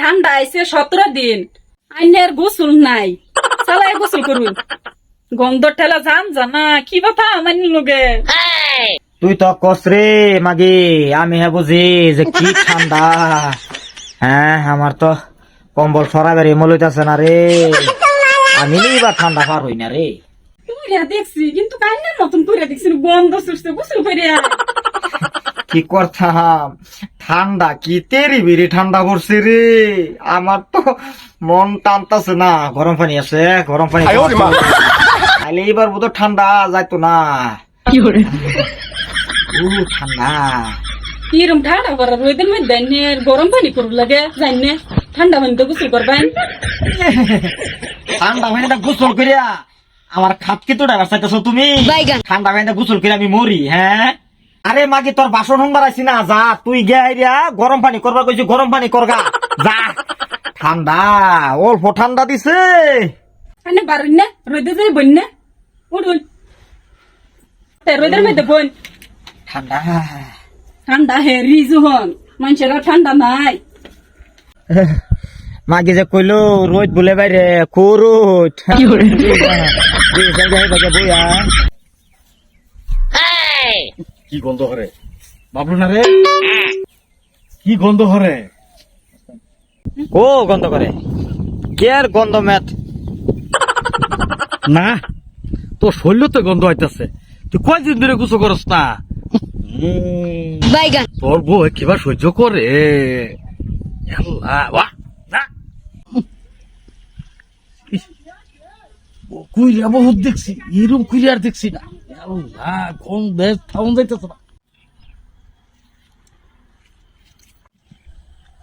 ঠান্ডা আইছে সতেরো দিন। আইনের গোসল নাই। চালাই গোসল করুন। গন্ধ ঠেলা জান জানা। কি কথা আমার লোকে তুই তো কসরে মাগি আমি হ্যাঁ বুঝি যে কি ঠান্ডা। হ্যাঁ আমার তো কম্বল সরাবের মলইতেছে না রে। আমি বা ঠান্ডা পার হই না রে। দেখছি কিন্তু কান্নার মতন পুরা দেখছি গন্ধ সুস্থ গোসল করে কি করতাম? ঠান্ডা কি তেরি বেরি ঠান্ডা পড়ছে রে? আমার তো মন টানতাছে না। গরম পানি আছে গরম পানি খাইলে এবার বোধ ঠান্ডা যাইতো না। ঠান্ডা। কিরম ঠান্ডা করার রোদের মধ্যে গরম পানি করব লাগে জানে ঠান্ডা পানি তো গোসল করবেন। ঠান্ডা পানিটা গোসল করিয়া আমার খাতকে তো ডাবার চাইতেছো তুমি? ঠান্ডা পানিটা গোসল করে আমি মরি হ্যাঁ? আরে মাগি তোর বাসন হংবার আছি না যা তুই গিয়া গরম পানি করবা কইছি গরম পানি করগা। যা ঠান্ডা অল্প ঠান্ডা দিছে। আনে বারুন না রোদে যাই বন না। উড়ুন রোদের মধ্যে বন ঠান্ডা। ঠান্ডা হে রিজু হন। মানুষের ঠান্ডা নাই। মাগি যে কইলো রোদ বলে বাইরে কুরুট বইয়া। কি গন্ধ হরে বাবলু না রে? কি গন্ধ হরে ও গন্ধ করে? কে আর গন্ধ ম্যাথ? না তোর শরীর তো গন্ধ হইতেছে তুই কয়দিন ধরে গুছো করস না? তোর বউ কিবা সহ্য করে। কুইরা বহুত দেখছি এরকম কুইরা আর দেখছি না। আল্লাহ গন্ধ থাউন যাইতেছে না।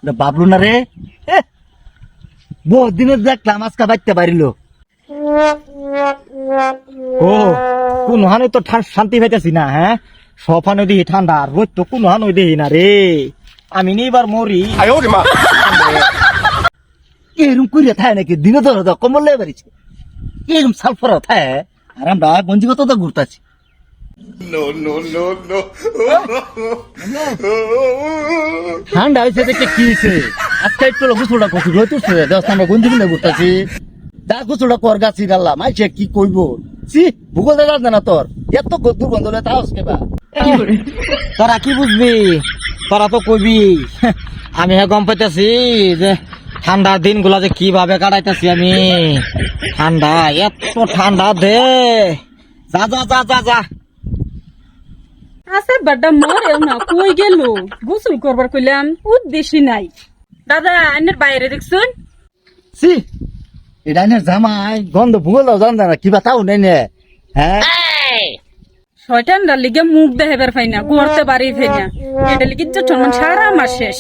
বাবলু না রে? বহুত দিনের দেখলাম আজকে বাইতে পারিল ও কোন হানে তো শান্তি পাইতেছি না হ্যাঁ? সফানো দিহি ঠান্ডা রোদ তো কোন হানো দিহি না রে। আমি নিবার মরি। এরকম করিয়া থাকে নাকি? দিনে ধরে কমল লেগে পারিছে সালফার থাকে আর আমরা গঞ্জিগত তো ঘুরতাছি। ঠান্ডা হয়েছে দেখে কি হয়েছে? আজকে একটু গুছুটা করছি রোদ উঠছে দশ আমরা গঞ্জি কিনে ঘুরতাছি যা গুছুটা কর গাছি ডাল্লা মাইছে কি কইব? সি ভূগোল দেখা যায় তোর। এত দুর্গন্ধ হলে তাও কেবা তোরা কি বুঝবি? তোরা তো কইবি। আমি হ্যাঁ গম পাইতেছি যে ঠান্ডার দিনগুলা যে কীভাবে কাটাইতেছি আমি। ঠান্ডা এত ঠান্ডা দে। যা যা যা যা যা। আছে বাড্ডা মরেও না কই গেল? গোসল করবার কইলাম উদ্দেশ্য নাই। দাদা আইনের বাইরে দেখছুন? সি এটা আইনের জামাই গন্ধ ভূগোল দাও জান না কিবা তাও নেই নে হ্যাঁ শয়তান লিগে মুখ দেখাবার ফাইনা করতে পারি ফাইনা এটা লিগে যে সারা মাস শেষ।